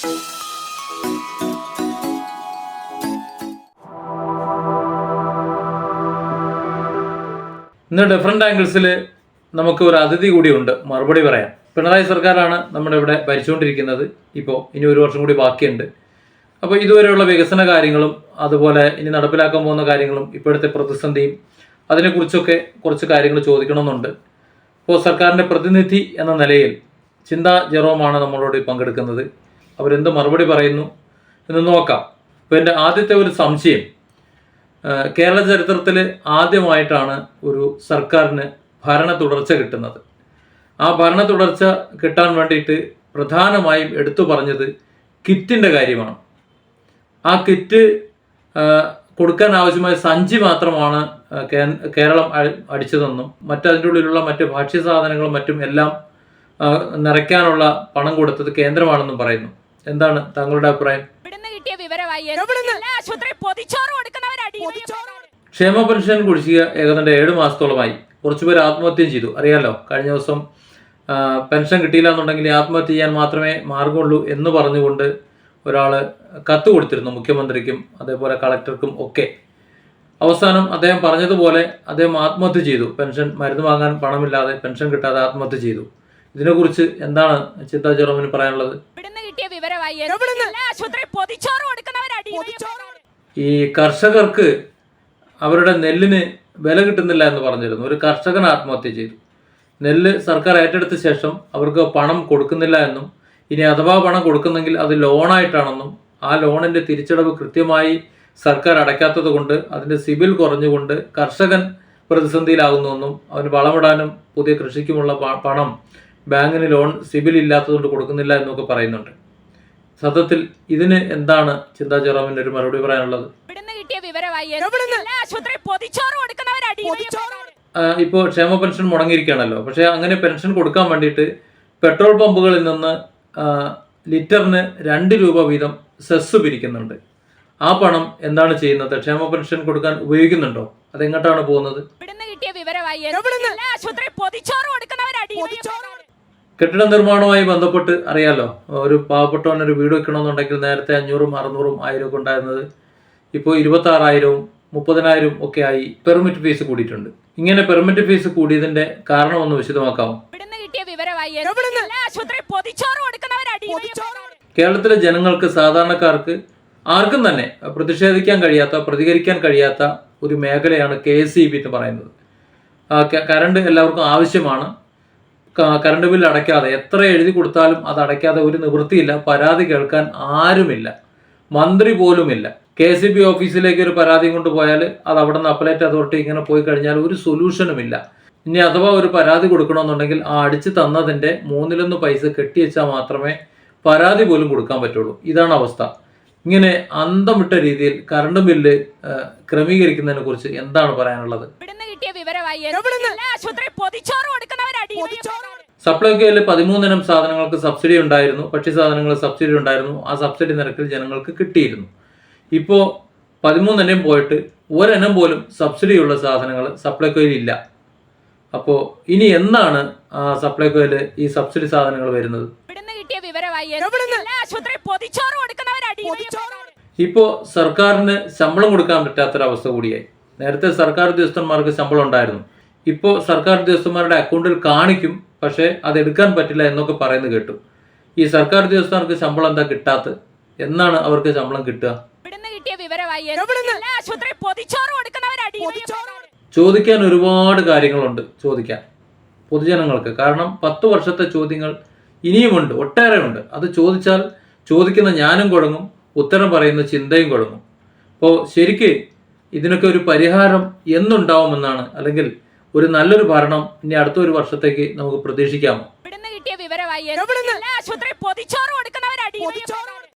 ഇന്ന് ഡിഫറെന്റ് ആംഗിൾസിൽ നമുക്ക് ഒരു അതിഥി കൂടിയുണ്ട് മറുപടി പറയാം. പിണറായി സർക്കാരാണ് നമ്മുടെ ഇവിടെ ഭരിച്ചുകൊണ്ടിരിക്കുന്നത്. ഇപ്പോൾ ഇനി ഒരു വർഷം കൂടി ബാക്കിയുണ്ട്. അപ്പോൾ ഇതുവരെയുള്ള വികസന കാര്യങ്ങളും അതുപോലെ ഇനി നടപ്പിലാക്കാൻ പോകുന്ന കാര്യങ്ങളും ഇപ്പോഴത്തെ പ്രതിസന്ധിയും അതിനെക്കുറിച്ചൊക്കെ കുറച്ച് കാര്യങ്ങൾ ചോദിക്കണമെന്നുണ്ട്. ഇപ്പോൾ സർക്കാരിന്റെ പ്രതിനിധി എന്ന നിലയിൽ ചിന്ത ജെറോമാണ് നമ്മളോട് പങ്കെടുക്കുന്നത്. അവരെന്ത് മറുപടി പറയുന്നു എന്ന് നോക്കാം. അപ്പോൾ എന്റെ ആദ്യത്തെ ഒരു സംശയം കേരള ചരിത്രത്തിൽ ആദ്യമായിട്ടാണ് ഒരു സർക്കാരിന് ഭരണ തുടർച്ച കിട്ടുന്നത്. ആ ഭരണ തുടർച്ച കിട്ടാൻ വേണ്ടിയിട്ട് പ്രധാനമായും എടുത്തു പറഞ്ഞത് കിറ്റിന്റെ കാര്യമാണ്. ആ കിറ്റ് കൊടുക്കാൻ ആവശ്യമായ സഞ്ചി മാത്രമാണ് കേരളം അടിച്ചതെന്നും മറ്റതിന്റെ ഉള്ളിലുള്ള മറ്റ് ഭക്ഷ്യ സാധനങ്ങളും മറ്റും എല്ലാം നിറയ്ക്കാനുള്ള പണം കൊടുത്തത് കേന്ദ്രമാണെന്നും പറയുന്നു. എന്താണ് താങ്കളുടെ അഭിപ്രായം? കിട്ടിയ വിവരമായി എല്ലാ ആശുപത്രി പൊതിച്ചോറ് കൊടുക്കുന്നവരടി ക്ഷേമ പെൻഷൻ കുടിശ്ശിക ഏകദേശം ഏഴ് മാസത്തോളമായി കുറച്ചുപേർ ആത്മഹത്യ ചെയ്തു. അറിയാലോ കഴിഞ്ഞ ദിവസം പെൻഷൻ കിട്ടിയില്ല എന്നുണ്ടെങ്കിൽ ആത്മഹത്യ ചെയ്യാൻ മാത്രമേ മാർഗമുള്ളൂ എന്ന് പറഞ്ഞുകൊണ്ട് ഒരാൾ കത്ത് കൊടുത്തിരുന്നു മുഖ്യമന്ത്രിക്കും അതേപോലെ കളക്ടർക്കും ഒക്കെ. അവസാനം അദ്ദേഹം പറഞ്ഞതുപോലെ അദ്ദേഹം ആത്മഹത്യ ചെയ്തു. പെൻഷൻ മരുന്ന് വാങ്ങാൻ പണമില്ലാതെ പെൻഷൻ കിട്ടാതെ ആത്മഹത്യ ചെയ്തു. ഇതിനെക്കുറിച്ച് എന്താണ് ചിന്താ ജെറോമിന് പറയാനുള്ളത്? ആശുപത്രി പൊതിച്ചോറ് കൊടുക്കുന്നവർ ഈ കർഷകർക്ക് അവരുടെ നെല്ലിന് വില കിട്ടുന്നില്ല എന്ന് പറഞ്ഞിരുന്നു. ഒരു കർഷകൻ ആത്മഹത്യ ചെയ്തു. നെല്ല് സർക്കാർ ഏറ്റെടുത്ത ശേഷം അവർക്ക് പണം കൊടുക്കുന്നില്ല എന്നും ഇനി അഥവാ പണം കൊടുക്കുന്നെങ്കിൽ അത് ലോണായിട്ടാണെന്നും ആ ലോണിന്റെ തിരിച്ചടവ് കൃത്യമായി സർക്കാർ അടയ്ക്കാത്തത് കൊണ്ട് അതിന്റെ സിബിൽ കുറഞ്ഞുകൊണ്ട് കർഷകൻ പ്രതിസന്ധിയിലാകുന്നുവെന്നും അവന് വളമിടാനും പുതിയ കൃഷിക്കുമുള്ള പണം ബാങ്കിന് ലോൺ സിബിൽ ഇല്ലാത്തതുകൊണ്ട് കൊടുക്കുന്നില്ല എന്നൊക്കെ പറയുന്നുണ്ട്. സത്യത്തിൽ ഇതിന് എന്താണ് ചിന്താ ജെറോമിന്റെ ഒരു മറുപടി പറയാനുള്ളത്? ഇവിടുന്ന് കിട്ടിയ വിവരമായി എല്ലാ ആശുപത്രി പൊതിച്ചോറ് കൊടുക്കുന്നവർ അടിമയാണ് ഇപ്പോൾ ക്ഷേമ പെൻഷൻ മുടങ്ങിയിരിക്കുകയാണല്ലോ. പക്ഷേ അങ്ങനെ പെൻഷൻ കൊടുക്കാൻ വേണ്ടിയിട്ട് പെട്രോൾ പമ്പുകളിൽ നിന്ന് ലിറ്ററിന് രണ്ട് രൂപ വീതം സെസ് പിരിക്കുന്നുണ്ട്. ആ പണം എന്താണ് ചെയ്യുന്നത്? ക്ഷേമ പെൻഷൻ കൊടുക്കാൻ ഉപയോഗിക്കുന്നുണ്ടോ? അതെങ്ങോട്ടാണ് പോകുന്നത്? ഇവിടുന്ന് കിട്ടിയ വിവരമായി എല്ലാ ആശുപത്രി പൊതിച്ചോറ് കൊടുക്കുന്നവർ അടിമയാണ് കെട്ടിട നിർമ്മാണവുമായി ബന്ധപ്പെട്ട് അറിയാലോ. ഒരു പാവപ്പെട്ടവന് ഒരു വീട് വെക്കണമെന്നുണ്ടെങ്കിൽ നേരത്തെ അഞ്ഞൂറും അറുന്നൂറും ആയിരം ഒക്കെ ഉണ്ടായിരുന്നത് ഇപ്പോൾ ഇരുപത്താറായിരവും മുപ്പതിനായിരം മുപ്പതിനായിരവും ഒക്കെ ആയി പെർമിറ്റ് ഫീസ് കൂടിയിട്ടുണ്ട്. ഇങ്ങനെ പെർമിറ്റ് ഫീസ് കൂടിയതിന്റെ കാരണം ഒന്ന് വിശദമാക്കാമോ? കേരളത്തിലെ ജനങ്ങൾക്ക് സാധാരണക്കാർക്ക് ആർക്കും തന്നെ പ്രതിഷേധിക്കാൻ കഴിയാത്ത പ്രതികരിക്കാൻ കഴിയാത്ത ഒരു മേഖലയാണ് കെ എസ് ഇ ബി എന്ന് പറയുന്നത്. കറണ്ട് എല്ലാവർക്കും ആവശ്യമാണ്. കറണ്ട് ബില്ല് അടയ്ക്കാതെ എത്ര എഴുതി കൊടുത്താലും അത് അടയ്ക്കാതെ ഒരു നിവൃത്തിയില്ല പരാതി കേൾക്കാൻ ആരുമില്ല മന്ത്രി പോലുമില്ല. കെ സി ബി ഓഫീസിലേക്ക് ഒരു പരാതി കൊണ്ടുപോയാൽ അത് അവിടെ നിന്ന് അപ്പലേറ്റ് അതോറിറ്റി ഇങ്ങനെ പോയി കഴിഞ്ഞാൽ ഒരു സൊല്യൂഷനുമില്ല. ഇനി അഥവാ ഒരു പരാതി കൊടുക്കണമെന്നുണ്ടെങ്കിൽ ആ അടിച്ച് തന്നതിന്റെ മൂന്നിലൊന്ന് പൈസ കെട്ടിവെച്ചാൽ മാത്രമേ പരാതി പോലും കൊടുക്കാൻ പറ്റുള്ളൂ. ഇതാണ് അവസ്ഥ. ഇങ്ങനെ അന്തമിട്ട രീതിയിൽ കറണ്ട് ബില്ല് ക്രമീകരിക്കുന്നതിനെ കുറിച്ച് എന്താണ് പറയാനുള്ളത്? കിട്ടിയ എല്ലാ ആശുപത്രി പൊതിച്ചോറ് സപ്ലൈകോയിൽ പതിമൂന്നിനം സാധനങ്ങൾക്ക് സബ്സിഡി ഉണ്ടായിരുന്നു. ഭക്ഷ്യ സാധനങ്ങൾ സബ്സിഡി ഉണ്ടായിരുന്നു. ആ സബ്സിഡി നിരക്കിൽ ജനങ്ങൾക്ക് കിട്ടിയിരുന്നു. ഇപ്പോൾ പതിമൂന്നെണ്ണം പോയിട്ട് ഒരെണ്ണം പോലും സബ്സിഡിയുള്ള സാധനങ്ങൾ സപ്ലൈകോയിൽ ഇല്ല. അപ്പോൾ ഇനി എന്നാണ് ആ സപ്ലൈകോയിൽ ഈ സബ്സിഡി സാധനങ്ങൾ വരുന്നത്? ഇപ്പോൾ സർക്കാരിന് ശമ്പളം കൊടുക്കാൻ പറ്റാത്തൊരവസ്ഥ കൂടിയായി. നേരത്തെ സർക്കാർ ഉദ്യോഗസ്ഥന്മാർക്ക് ശമ്പളം ഉണ്ടായിരുന്നു. ഇപ്പോൾ സർക്കാർ ഉദ്യോഗസ്ഥന്മാരുടെ അക്കൗണ്ടിൽ കാണിക്കും പക്ഷേ അത് എടുക്കാൻ പറ്റില്ല എന്നൊക്കെ പറയുന്നത് കേട്ടു. ഈ സർക്കാർ ഉദ്യോഗസ്ഥർക്ക് ശമ്പളം എന്താ കിട്ടാത്തത്? എന്നാണ് അവർക്ക് ശമ്പളം കിട്ടുക. ചോദിക്കാൻ ഒരുപാട് കാര്യങ്ങളുണ്ട് ചോദിക്കാൻ. പൊതുജനങ്ങൾക്ക്. കാരണം പത്ത് വർഷത്തെ ചോദ്യങ്ങൾ ഇനിയുമുണ്ട് ഒട്ടേറെ ഉണ്ട് അത് ചോദിച്ചാൽ ചോദിക്കുന്ന ഞാനും കുഴങ്ങും ഉത്തരം പറയുന്ന ചിന്തയും കുഴങ്ങും. അപ്പോൾ ശരിക്ക് ഇതിനൊക്കെ ഒരു പരിഹാരം എന്നുണ്ടാവുമെന്നാണ്. അല്ലെങ്കിൽ ഒരു നല്ലൊരു ഭരണം ഇനി അടുത്ത ഒരു വർഷത്തേക്ക് നമുക്ക് പ്രതീക്ഷിക്കാമോ? കിട്ടിയ വിവരമായി ആശുപത്രി പൊതിച്ചോറ് കൊടുക്കുന്നവർ അടിമയാണ്